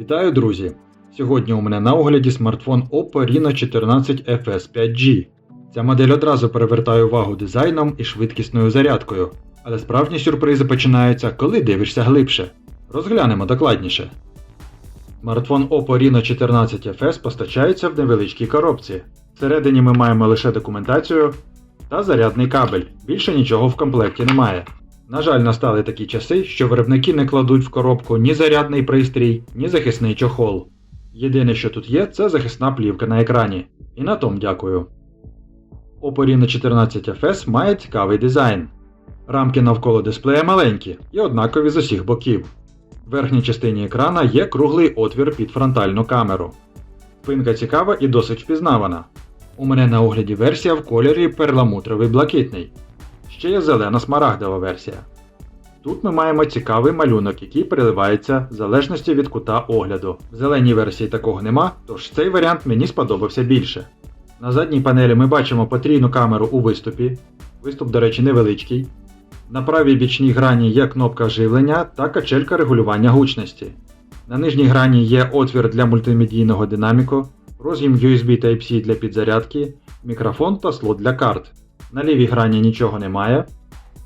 Вітаю, друзі! Сьогодні у мене на огляді смартфон Oppo Reno 14 FS 5G. Ця модель одразу перевертає увагу дизайном і швидкісною зарядкою, але справжні сюрпризи починаються, коли дивишся глибше. Розглянемо докладніше. Смартфон Oppo Reno 14 FS постачається в невеличкій коробці. Всередині ми маємо лише документацію та зарядний кабель. Більше нічого в комплекті немає. На жаль, настали такі часи, що виробники не кладуть в коробку ні зарядний пристрій, ні захисний чохол. Єдине, що тут є, це захисна плівка на екрані. І на том дякую. Oppo Reno 14 FS має цікавий дизайн. Рамки навколо дисплея маленькі і однакові з усіх боків. В верхній частині екрана є круглий отвір під фронтальну камеру. Спинка цікава і досить впізнавана. У мене на огляді версія в кольорі перламутровий блакитний. Ще є зелена смарагдова версія. Тут ми маємо цікавий малюнок, який переливається в залежності від кута огляду. В зеленій версії такого нема, тож цей варіант мені сподобався більше. На задній панелі ми бачимо потрійну камеру у виступі. Виступ, до речі, невеличкий. На правій бічній грані є кнопка живлення та качелька регулювання гучності. На нижній грані є отвір для мультимедійного динаміку, роз'єм USB Type-C для підзарядки, мікрофон та слот для карт. На лівій грані нічого немає.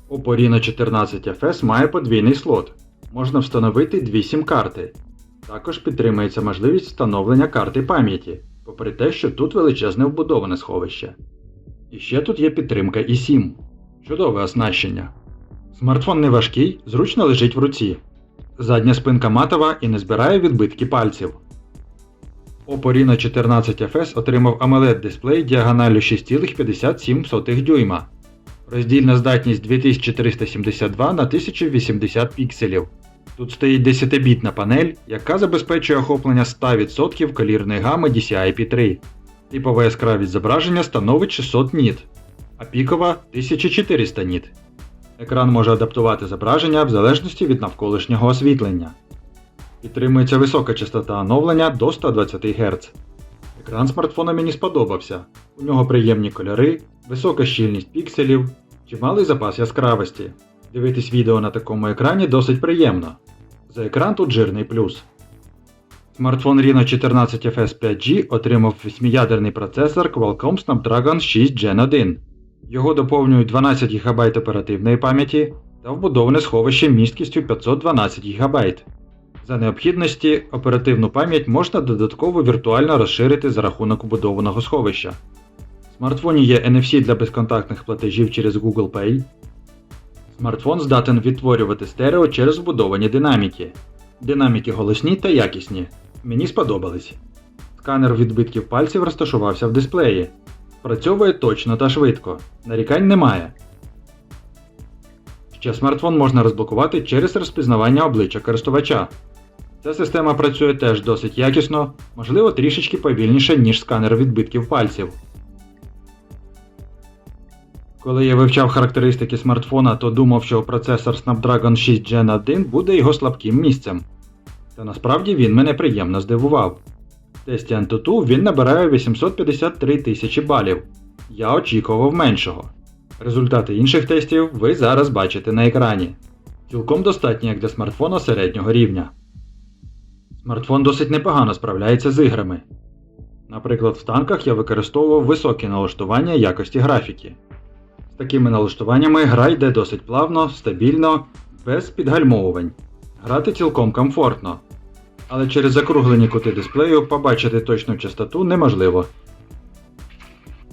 Oppo Reno 14 FS має подвійний слот. Можна встановити дві сім-карти. Також підтримується можливість встановлення карти пам'яті, попри те, що тут величезне вбудоване сховище. І ще тут є підтримка eSIM. Чудове оснащення. Смартфон не важкий, зручно лежить в руці. Задня спинка матова і не збирає відбитки пальців. Oppo Reno 14 FS отримав AMOLED дисплей діагоналю 6,57 дюйма. Роздільна здатність 2372 на 1080 пікселів. Тут стоїть 10-бітна панель, яка забезпечує охоплення 100% колірної гами DCI-P3. Типова яскравість зображення становить 600 ніт, а пікова 1400 ніт. Екран може адаптувати зображення в залежності від навколишнього освітлення. Підтримується висока частота оновлення до 120 Гц. Екран смартфона мені сподобався. У нього приємні кольори, висока щільність пікселів, чималий запас яскравості. Дивитись відео на такому екрані досить приємно. За екран тут жирний плюс. Смартфон Reno 14 FS 5G отримав 8-ядерний процесор Qualcomm Snapdragon 6 Gen 1. Його доповнюють 12 ГБ оперативної пам'яті та вбудоване сховище місткістю 512 ГБ. За необхідності оперативну пам'ять можна додатково віртуально розширити за рахунок вбудованого сховища. В смартфоні є NFC для безконтактних платежів через Google Pay. Смартфон здатен відтворювати стерео через вбудовані динаміки. Динаміки голосні та якісні. Мені сподобались. Сканер відбитків пальців розташувався в дисплеї. Працьовує точно та швидко. Нарікань немає. Ще смартфон можна розблокувати через розпізнавання обличчя користувача. Ця система працює теж досить якісно, можливо трішечки повільніше, ніж сканер відбитків пальців. Коли я вивчав характеристики смартфона, то думав, що процесор Snapdragon 6 Gen 1 буде його слабким місцем. Та насправді він мене приємно здивував. В тесті Antutu він набирає 853 тисячі балів. Я очікував меншого. Результати інших тестів ви зараз бачите на екрані. Цілком достатні як для смартфона середнього рівня. Смартфон досить непогано справляється з іграми. Наприклад, в танках я використовував високі налаштування якості графіки. З такими налаштуваннями гра йде досить плавно, стабільно, без підгальмовувань. Грати цілком комфортно. Але через закруглені кути дисплею побачити точну частоту неможливо.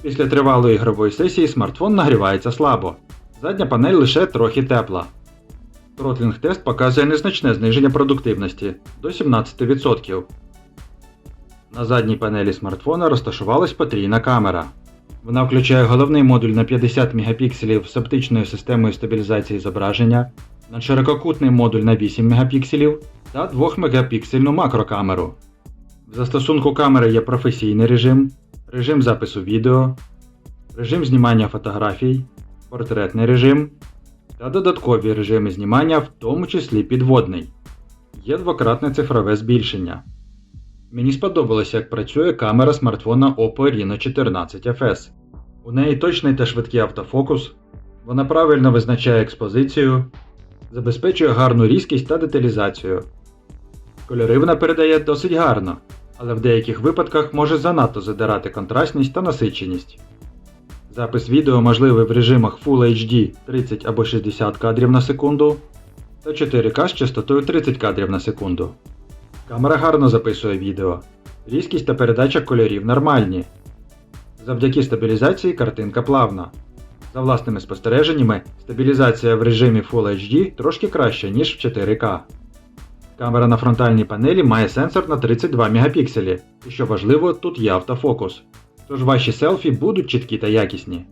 Після тривалої ігрової сесії смартфон нагрівається слабо. Задня панель лише трохи тепла. Тротлінг тест показує незначне зниження продуктивності до 17%. На задній панелі смартфона розташувалась потрійна камера. Вона включає головний модуль на 50 Мп з оптичною системою стабілізації зображення, надширококутний модуль на 8 Мп та 2 мегапіксельну макрокамеру. В застосунку камери є професійний режим, режим запису відео, режим знімання фотографій, портретний режим та додаткові режими знімання, в тому числі підводний. Є двократне цифрове збільшення. Мені сподобалося, як працює камера смартфона Oppo Reno 14 FS. У неї точний та швидкий автофокус, вона правильно визначає експозицію, забезпечує гарну різкість та деталізацію. Кольори вона передає досить гарно, але в деяких випадках може занадто задирати контрастність та насиченість. Запис відео можливий в режимах Full HD 30 або 60 кадрів на секунду та 4К з частотою 30 кадрів на секунду. Камера гарно записує відео. Різкість та передача кольорів нормальні. Завдяки стабілізації картинка плавна. За власними спостереженнями, стабілізація в режимі Full HD трошки краща, ніж в 4К. Камера на фронтальній панелі має сенсор на 32 Мп, і що важливо, тут є автофокус. Тож ваші селфі будуть чіткі та якісні.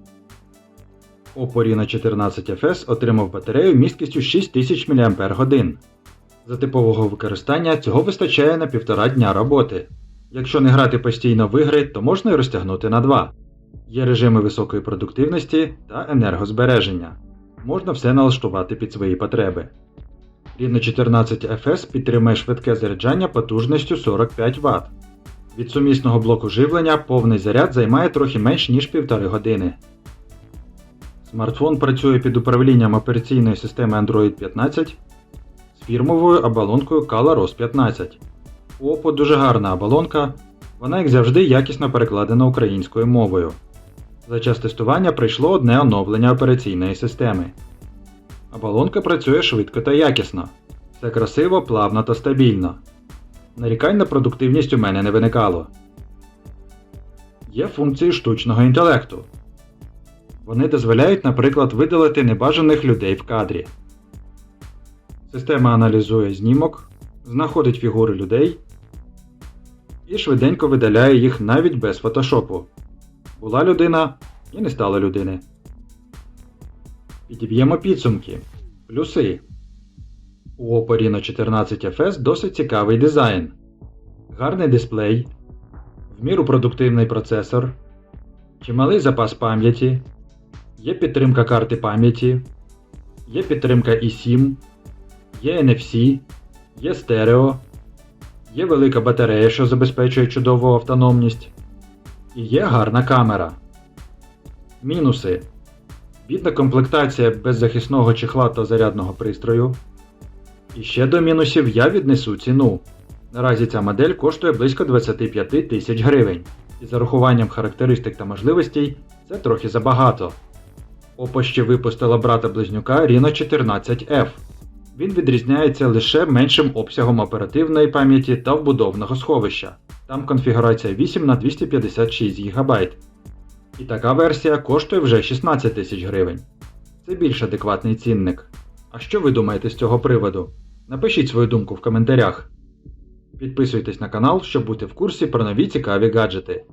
Oppo Reno 14 FS отримав батарею місткістю 6000 мАч. За типового використання цього вистачає на півтора дня роботи. Якщо не грати постійно в ігри, то можна і розтягнути на 2. Є режими високої продуктивності та енергозбереження. Можна все налаштувати під свої потреби. Reno 14 FS підтримує швидке заряджання потужністю 45 Вт. Від сумісного блоку живлення повний заряд займає трохи менш ніж 1,5 години. Смартфон працює під управлінням операційної системи Android 15 з фірмовою оболонкою ColorOS 15. У дуже гарна оболонка, вона, як завжди, якісно перекладена українською мовою. За час тестування прийшло одне оновлення операційної системи. Оболонка працює швидко та якісно. Все красиво, плавно та стабільно. Нарікань на продуктивність у мене не виникало. Є функції штучного інтелекту. Вони дозволяють, наприклад, видалити небажаних людей в кадрі. Система аналізує знімок, знаходить фігури людей і швиденько видаляє їх навіть без фотошопу. Була людина і не стало людини. Підіб'ємо підсумки. Плюси. У Oppo Reno 14 FS досить цікавий дизайн, гарний дисплей, в міру продуктивний процесор, чималий запас пам'яті, є підтримка карти пам'яті, є підтримка eSIM, є NFC, є стерео, є велика батарея, що забезпечує чудову автономність, і є гарна камера. Мінуси. Бідна комплектація без захисного чехла та зарядного пристрою. І ще до мінусів я віднесу ціну. Наразі ця модель коштує близько 25 тисяч гривень, і за рахуванням характеристик та можливостей це трохи забагато. Oppo ще випустила брата близнюка Reno 14F. Він відрізняється лише меншим обсягом оперативної пам'яті та вбудовного сховища. Там конфігурація 8 на 256 ГБ. І така версія коштує вже 16 тисяч гривень. Це більш адекватний цінник. А що ви думаєте з цього приводу? Напишіть свою думку в коментарях. Підписуйтесь на канал, щоб бути в курсі про нові цікаві гаджети.